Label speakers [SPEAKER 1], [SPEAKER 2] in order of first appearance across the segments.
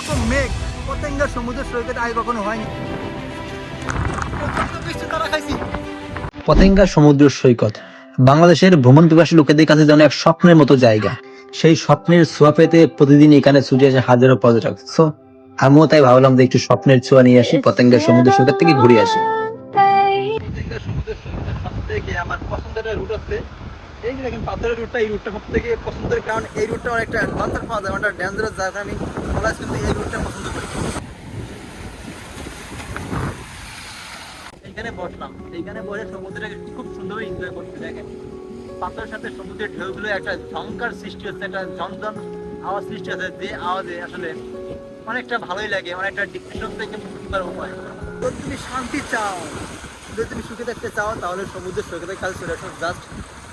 [SPEAKER 1] এরকম মেঘ। পতেঙ্গা সমুদ্র সৈকতে আগে কখনো হয়নি।
[SPEAKER 2] পতেঙ্গা সমুদ্র সৈকত। বাংলাদেশের ভ্রমণ পিপাসী লোকেদের কাছে যেন এক স্বপ্নের মতো জায়গা। সেই স্বপ্নের ছোঁয়া পেতে প্রতিদিন এখানে ছুটে আসে হাজারো পর্যটক। সো আমিও তাই ভাবলাম যে একটু স্বপ্নের ছোঁয়া নিয়ে আসি পতেঙ্গা সমুদ্র সৈকত থেকে ঘুরে আসি।
[SPEAKER 1] পতেঙ্গা সমুদ্র সৈকতের সব থেকে আমার পছন্দের রুট হচ্ছে এই যে দেখেন পাথরের রুটটা এই রুটটা সব থেকে পছন্দের কারণ এই রুটটা একটা অ্যাডভান্সার পাওয়া যায় একটা ডেঞ্জারাস জায়গা আমি কিন্তু এই রুটটা পছন্দ করি। এইখানে বসলাম। এইখানে বসে সমুদ্রটাকে খুব এনজয় দেখেন। সাথে সমুদ্রের ঢেউগুলো একটা ঝংকার সৃষ্টি হচ্ছে, একটা আওয়াজ সৃষ্টি হচ্ছে, যে আওয়াজে আসলে অনেকটা ভালোই লাগে অনেকটা ডিপ্রেশন থেকে উপায়। যদি তুমি শান্তি চাও, যদি তুমি সুখে চাও, তাহলে সমুদ্রের সৈকতে কাল চলে আসো। জাস্ট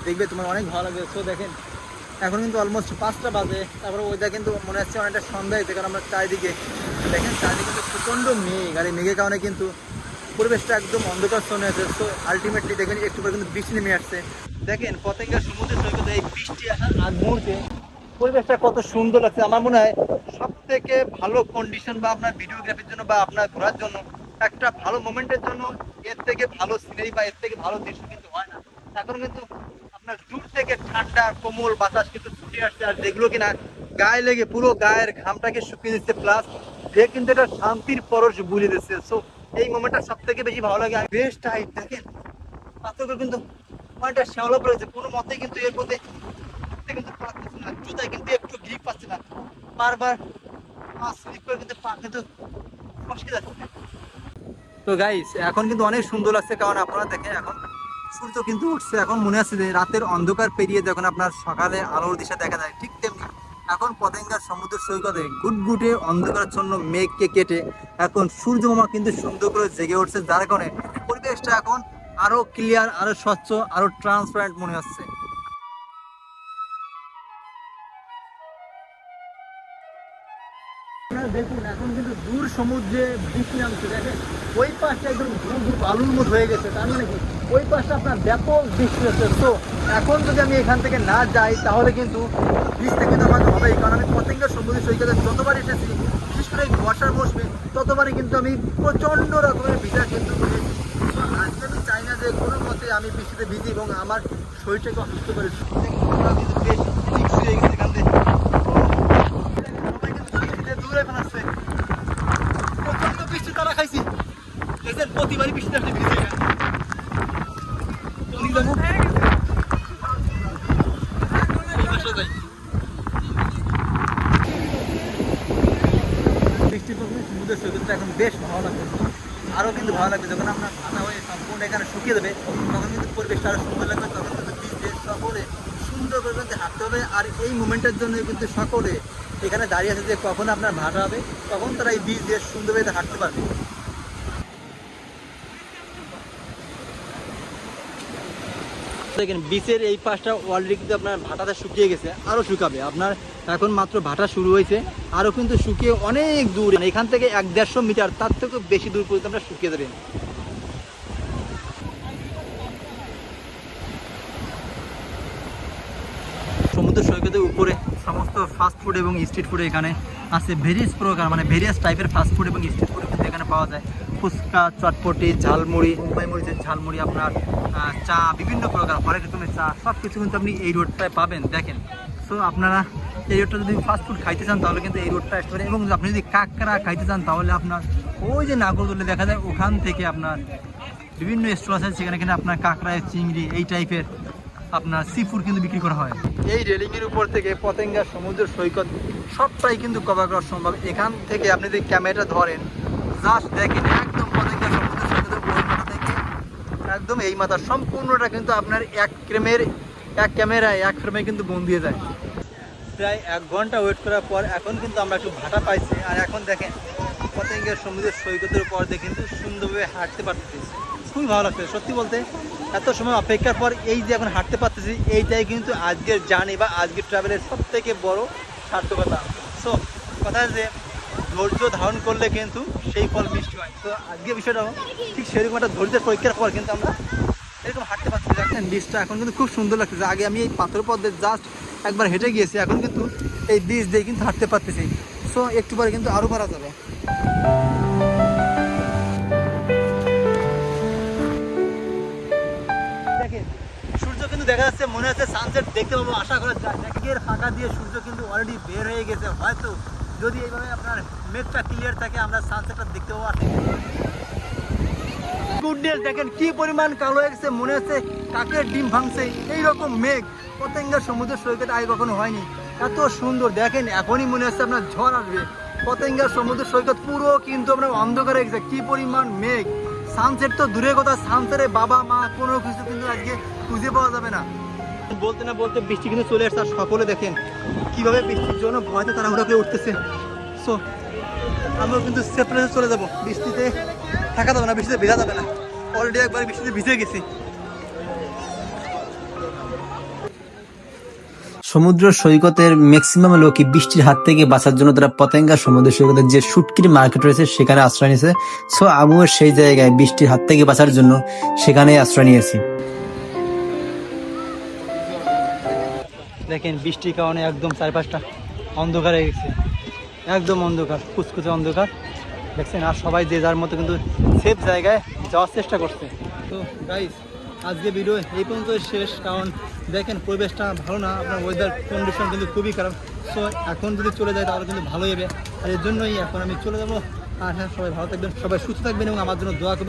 [SPEAKER 1] দেখবে তোমার অনেক ভালো লাগবে। সো দেখেন এখন কিন্তু অলমোস্ট পাঁচটা বাজে। তারপরে ওইটা কিন্তু মনে হচ্ছে অনেকটা সন্ধ্যা হয়েছে, কারণ আমরা চারিদিকে দেখেন চারিদিকে কিন্তু প্রচণ্ড মেঘ, আর এই মেঘের কারণে কিন্তু পরিবেশটা একদম অন্ধকার শোনে আছে তো আলটিমেটলি দেখেন একটু পরে কিন্তু বৃষ্টি নেমে আসছে। দেখেন পতেঙ্গা সমুদ্র সৈকতে এই বৃষ্টি আসার আগ মুহূর্তে পরিবেশটা কত সুন্দর লাগছে। আমার মনে হয় সব থেকে ভালো কন্ডিশন বা আপনার ভিডিওগ্রাফির জন্য বা আপনার ঘোরার জন্য একটা ভালো মোমেন্টের জন্য এর থেকে ভালো সিনারি বা এর থেকে ভালো দৃশ্য কিন্তু হয় না। এখন কিন্তু আপনার দূর থেকে ঠান্ডা, কোমল বাতাস কিন্তু ছুটে আসছে। আর যেগুলো কিনা গায়ে লেগে পুরো গায়ের ঘামটাকে শুকিয়ে দিচ্ছে প্লাস যে কিন্তু এটা শান্তির পরশ বুঝে দিচ্ছে। সো এই মোমেন্টটা সব থেকে বেশি ভালো লাগে। বেশ টাইট দেখেন, পাথরগুলো কিন্তু অনেকটা শ্যাওলা পড়েছে কোনো মতে কিন্তু এর মধ্যে কিন্তু পারতেছে না, জুতায় কিন্তু একটু গ্রিপ পাচ্ছে না। বারবার স্লিপ করে কিন্তু পা কিন্তু ফসকে যাচ্ছে। তো গাইস এখন কিন্তু অনেক সুন্দর লাগছে। কারণ আপনারা দেখেন, এখন সূর্য কিন্তু উঠছে। এখন মনে আছে যে রাতের অন্ধকার পেরিয়ে যখন আপনার সকালে আলোর দিশা দেখা যায়, ঠিক তেমনি এখন পতেঙ্গার সমুদ্র সৈকতে গুটগুটে অন্ধকারাচ্ছন্ন মেঘকে কেটে এখন সূর্য মামা কিন্তু সুন্দর করে জেগে উঠছে। যার কারণে পরিবেশটা এখন আরও ক্লিয়ার আরও স্বচ্ছ, আরও ট্রান্সপারেন্ট মনে হচ্ছে। দেখুন, এখন কিন্তু দূর সমুদ্রে বৃষ্টি নামছে, দেখেন। ওই পাশটা একদম ঘুর ঘুর বালুর মতো হয়ে গেছে, তার মানে কি? ওই পাশটা আপনার ব্যাপক বৃষ্টি হচ্ছে। তো এখন যদি আমি এখান থেকে না যাই, তাহলে কিন্তু বৃষ্টি কিন্তু আমাকে হবেই। কারণ আমি পতেঙ্গা সমুদ্র সৈকতে যতবার এসেছি, বিশেষ করে এই বর্ষার মৌসুমে, ততবারই কিন্তু আমি প্রচণ্ড রকমের ভিজা কিন্তু আজকে আমি চাই না যে কোনো মতে আমি বৃষ্টিতে ভিজি এবং আমার শরীরটাকে অসুস্থ করে আমরা কিন্তু বেশ ঠিক হয়ে গেছে এখান থেকে সবাই কিন্তু বৃষ্টিতে দূরে ফেলাচ্ছে প্রচণ্ড বৃষ্টি তারা খাইছি এদের প্রতিবারই বৃষ্টি আসলে ভিজে গেছে চলি যাব এই বাসা যাই বৃষ্টির প্রথমে সমুদ্রের সৈকতটা আরও কিন্তু ভালো লাগবে। যখন আমরা ভাতা হয়ে সম্পূর্ণ এখানে শুকিয়ে দেবে, তখন কিন্তু পরিবেশটা আরও সুন্দর লাগবে, তখন কিন্তু বীজে সকলে সুন্দর করে হাঁটতে হবে। আর এই মুমেন্টের জন্য কিন্তু সকলে এখানে দাঁড়িয়ে আছে যে কখন আপনার ভাটা হবে, তখন তারা এই বীজ দিয়ে সুন্দরভাবে হাঁটতে পারবে। দেখেন বিচের এই পাশটা অলরেডি কিন্তু আপনার ভাটাটা শুকিয়ে গেছে আরও শুকাবে। আপনার এখন মাত্র ভাটা শুরু হয়েছে আরও কিন্তু শুকিয়ে অনেক দূর। মানে এখান থেকে এক দেড়শো মিটার, তার থেকেও বেশি দূর পর্যন্ত আপনার শুকিয়ে দেবেন সমুদ্র সৈকতের উপরে সমস্ত ফাস্ট ফুড এবং স্ট্রিট ফুড এখানে আছে। ভেরিয়াস প্রকার মানে ভেরিয়াস টাইপের ফাস্ট ফুড এবং স্ট্রিট ফুড কিন্তু এখানে পাওয়া যায়। ফুচকা, চটপটি, ঝালমুড়ি মুম্বাই ঝালমুড়ি আপনার চা, বিভিন্ন প্রকার হরেক রকমের চা সব কিছু কিন্তু আপনি এই রোডটায় পাবেন, দেখেন। সো আপনারা এই রোডটা যদি ফাস্ট ফুড খাইতে চান, তাহলে কিন্তু এই রোডটা আসতে পারেন এবং আপনি যদি কাঁকড়া খাইতে চান, তাহলে আপনার ওই যে নাগরদোলে দেখা যায়, ওখান থেকে আপনার বিভিন্ন স্টল আছে, সেখানে কিন্তু আপনার কাঁকড়া, চিংড়ি, এই টাইপের আপনার সি ফুড কিন্তু বিক্রি করা হয়। এই রেলিংয়ের উপর থেকে পতেঙ্গা, সমুদ্র, সৈকত, সবটাই কিন্তু কভার করা সম্ভব। এখান থেকে আপনি যদি ক্যামেরাটা ধরেন জাস্ট দেখেন একদম পতেঙ্গা সমুদ্র সৈকতের ওই মাথা থেকে একদম এই মাথা সম্পূর্ণটা কিন্তু আপনার এক ক্রেমের, এক ক্যামেরায়, এক ফ্রেমে কিন্তু বন্দি হয়ে যায়। প্রায় এক ঘণ্টা ওয়েট করার পর এখন কিন্তু আমরা একটু ভাটা পাইছি। আর এখন দেখেন, পতেঙ্গের সমুদ্রের সৈকতের উপর দিয়ে কিন্তু সুন্দরভাবে হাঁটতে পারতেছি। খুবই ভালো লাগছে, সত্যি বলতে এত সময় অপেক্ষার পর এই যে এখন হাঁটতে পারতেছি, এইটাই কিন্তু আজকের জার্নি বা আজকের ট্রাভেলের সব থেকে বড় সার্থকতা। সো কথা যে ধৈর্য ধারণ করলে কিন্তু সেই ফল মিষ্টি হয়। তো আজকের বিষয়টাও ঠিক সেরকম একটা ধৈর্যের পরীক্ষার পর কিন্তু আমরা এরকম হাঁটতে পারছি দেখেন, বীজটা এখন কিন্তু খুব সুন্দর লাগতেছে। আগে আমি এই পাথর পথে জাস্ট একবার হেঁটে গিয়েছি, এখন কিন্তু এই বীজ দিয়ে কিন্তু হাঁটতে পারতেছি।
[SPEAKER 3] সো একটু পরে কিন্তু আরও বাড়া যাবে।
[SPEAKER 1] দেখা যাচ্ছে, মনে হচ্ছে সানসেট দেখতে পাবো, আশা করা যায়। ফাঁকা দিয়ে সূর্য কিন্তু অলরেডি বের হয়ে গেছে, হয়তো যদি এইভাবে আপনার মেঘটা ক্লিয়ার থাকে, আমরা সানসেটটা দেখতে পাবো। গুডনেস দেখেন কি পরিমাণ কালো হয়ে গেছে, মনে হচ্ছে কাকের ডিম ভাঙছে, এইরকম মেঘ। পতেঙ্গা সমুদ্র সৈকত আগে কখনো হয়নি। এত সুন্দর, দেখেন, এখনই মনে হচ্ছে আপনার ঝড় আসবে। পতেঙ্গা সমুদ্র সৈকত পুরো কিন্তু আপনার অন্ধকার হয়ে গেছে, কি পরিমাণ মেঘ। সানসেট তো দূরে কথা সানসেটে বাবা মা কোনো কিছু কিন্তু আজকে খুঁজে পাওয়া যাবে না। বলতে না বলতে বৃষ্টি কিন্তু চলে আসছে, আর সকলে দেখেন কীভাবে বৃষ্টির জন্য ভয়তে তাড়াহুড়া করে উঠতেছে। সো আমরা কিন্তু সেপারেটে চলে যাব। বৃষ্টিতে থাকা যাবে না, বৃষ্টিতে ভেজা যাবে না। অলরেডি একবার বৃষ্টিতে ভিজে গেছি।
[SPEAKER 2] সমুদ্র সৈকতের ম্যাক্সিমাম লোকই বৃষ্টির হাত থেকে বাঁচার জন্য তারা পতেঙ্গা সমুদ্র সৈকতের যে শুটকির মার্কেট রয়েছে, সেখানে আশ্রয় নিয়েছে। সো আমিও সেই জায়গায় বৃষ্টির হাত থেকে বাঁচার জন্য সেখানে আশ্রয় নিয়েছি।
[SPEAKER 1] দেখেন বৃষ্টির কারণে একদম চারপাশটা অন্ধকার হয়ে গেছে। একদম অন্ধকার, কুচকুচে অন্ধকার। দেখছেন, আর সবাই যে যার মতো কিন্তু সেফ জায়গায় যাওয়ার চেষ্টা করছে। তো গাইস আজকে ভিডিও এই পর্যন্ত শেষ, কারণ দেখেন পরিবেশটা ভালো না, আপনার ওয়েদার কন্ডিশন কিন্তু খুবই খারাপ। সো এখন যদি চলে যায় তাহলে কিন্তু ভালোই হবে। আর এর জন্যই এখন আমি চলে যাব। আর হ্যাঁ সবাই ভালো থাকবেন, সবাই সুস্থ থাকবেন এবং আমার জন্য দোয়া করবেন।